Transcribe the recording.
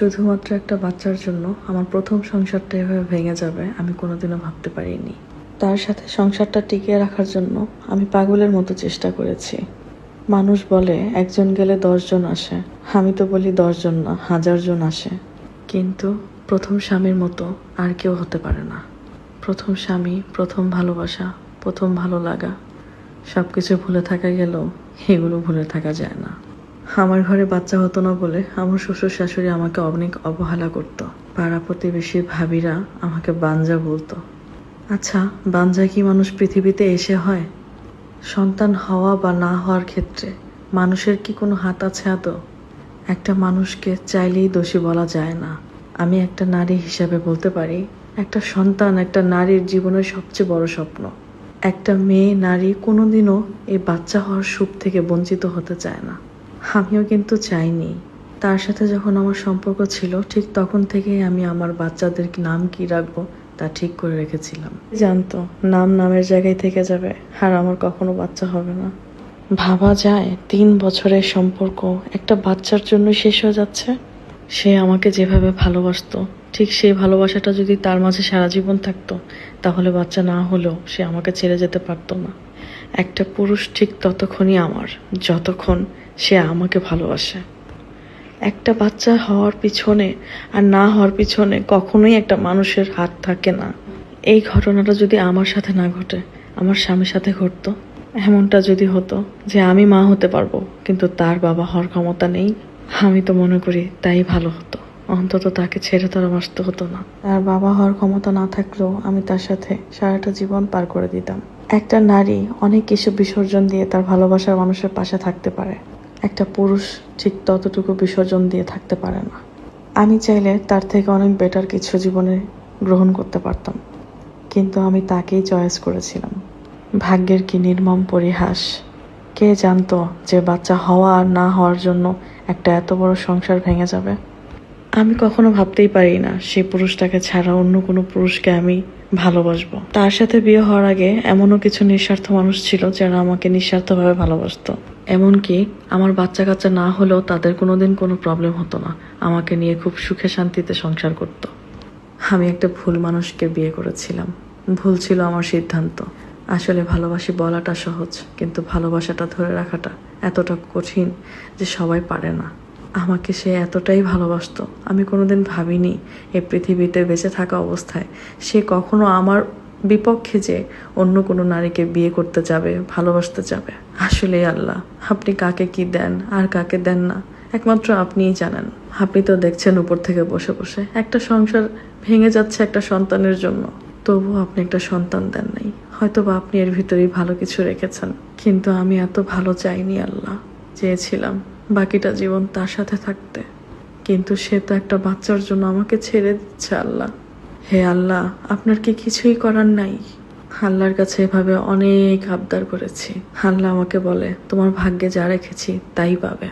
শুধুমাত্র একটা বাচ্চার জন্য আমার প্রথম সংসারটা এভাবে ভেঙে যাবে, আমি কোনোদিনও ভাবতে পারিনি। তার সাথে সংসারটা টিকিয়ে রাখার জন্য আমি পাগলের মতো চেষ্টা করেছি। মানুষ বলে, একজন গেলে দশজন আসে। আমি তো বলি, দশজন না হাজার জন আসে। কিন্তু প্রথম স্বামীর মতো আর কেউ হতে পারে না। প্রথম স্বামী, প্রথম ভালোবাসা, প্রথম ভালো লাগা সব কিছু ভুলে থাকা গেলেও এগুলো ভুলে থাকা যায় না। আমার ঘরে বাচ্চা হতো না বলে আমার শ্বশুর শাশুড়ি আমাকে অনেক অবহেলা করতো। পাড়া প্রতিবেশীর ভাবিরা আমাকে বাঞ্জা বলতো। আচ্ছা বাঞ্জা কি মানুষ পৃথিবীতে এসে হয়? সন্তান হওয়া বা না হওয়ার ক্ষেত্রে মানুষের কি কোনো হাত আছে আদৌ? একটা মানুষকে চাইলেই দোষী বলা যায় না। আমি একটা নারী হিসাবে বলতে পারি, একটা সন্তান একটা নারীর জীবনের সবচেয়ে বড় স্বপ্ন। একটা মেয়ে নারী কোনোদিনও এই বাচ্চা হওয়ার সুখ থেকে বঞ্চিত হতে চায় না। আমিও কিন্তু চাইনি। তার সাথে যখন আমার সম্পর্ক ছিল, ঠিক তখন থেকেই আমি আমার বাচ্চাদের নাম কি রাখব তা ঠিক করে রেখেছিলাম। জানতো, নাম নামের জায়গায় থেকে যাবে, আর আমার কখনো বাচ্চা হবে না। ভাবা যায়, তিন বছরের সম্পর্ক, একটা বাচ্চার জন্য শেষ হয়ে যাচ্ছে। সে আমাকে যেভাবে ভালোবাসতো, ঠিক সেই ভালোবাসাটা যদি তার মাঝে সারা জীবন থাকতো, তাহলে বাচ্চা না হলেও সে আমাকে ছেড়ে যেতে পারতো না। একটা পুরুষ ঠিক ততক্ষণই আমার, যতক্ষণ সে আমাকে ভালোবাসে। একটা বাচ্চা হওয়ার পিছনে আর না হওয়ার পিছনে কখনোই একটা মানুষের হাত থাকে না। এই ঘটনাটা যদি আমার সাথে না ঘটে, আমার স্বামীর সাথে ঘটতো, এমনটা যদি হতো যে আমি মা হতে পারব, কিন্তু তার বাবা হওয়ার ক্ষমতা নেই, আমি তো মনে করি তাই ভালো হতো। অন্তত তাকে ছেড়ে তারা বাঁচতে হতো না। তার বাবা হওয়ার ক্ষমতা না থাকলেও আমি তার সাথে সারাটা জীবন পার করে দিতাম। একটা নারী অনেক কিছু বিসর্জন দিয়ে তার ভালোবাসার মানুষের পাশে থাকতে পারে। একটা পুরুষ ঠিক ততটুকু বিসর্জন দিয়ে থাকতে পারে না। আমি চাইলে তার থেকে অনেক বেটার কিছু জীবনে গ্রহণ করতে পারতাম। কিন্তু আমি তাকেই চয়েস করেছিলাম। ভাগ্যের কি নির্মম পরিহাস? কে জানতো যে বাচ্চা হওয়া আর না হওয়ার জন্য একটা এত বড় সংসার ভেঙে যাবে? আমি কখনো ভাবতেই পারি না, সেই পুরুষটাকে ছাড়া অন্য কোনো পুরুষকে আমি ভালোবাসবো। তার সাথে বিয়ে হওয়ার আগে এমনও কিছু নিঃস্বার্থ মানুষ ছিল যারা আমাকে নিঃস্বার্থভাবে ভালোবাসতো। এমনকি আমার বাচ্চা কাচ্চা না হলেও তাদের কোনোদিন কোনো প্রবলেম হতো না। আমাকে নিয়ে খুব সুখে শান্তিতে সংসার করতো। আমি একটা ভুল মানুষকে বিয়ে করেছিলাম। ভুল ছিল আমার সিদ্ধান্ত। আসলে ভালোবাসি বলাটা সহজ, কিন্তু ভালোবাসাটা ধরে রাখাটা এতটা কঠিন যে সবাই পারে না। আমাকে সে এতটাই ভালোবাসতো। আমি কোনোদিন ভাবিনি, এই পৃথিবীতে বেঁচে থাকা অবস্থায় সে কখনো আমার বিপক্ষে যে অন্য কোনো নারীকে বিয়ে করতে যাবে, ভালোবাসতে যাবে। আসলে আল্লাহ, আপনি কাকে কি দেন আর কাকে দেন না? একমাত্র আপনিই জানেন। আপনি তো দেখছেন উপর থেকে বসে বসে, একটা সংসার ভেঙে যাচ্ছে একটা সন্তানের জন্য। তবুও আপনি একটা সন্তান দেন নাই। হয়তো বা আপনি এর ভিতরেই ভালো কিছু রেখেছেন। কিন্তু আমি এত ভালো চাইনি আল্লাহ, চেয়েছিলাম বাকিটা জীবন তার সাথে থাকতে। কিন্তু সে তো একটা বাচ্চার জন্য আমাকে ছেড়ে দিচ্ছে আল্লাহ। হে আল্লাহ, আপনার কি কিছুই করার নাই? আল্লাহর কাছে এভাবে অনেক আবদার করেছি। আল্লাহ আমাকে বলে, তোমার ভাগ্যে যা রেখেছি, তাই পাবে।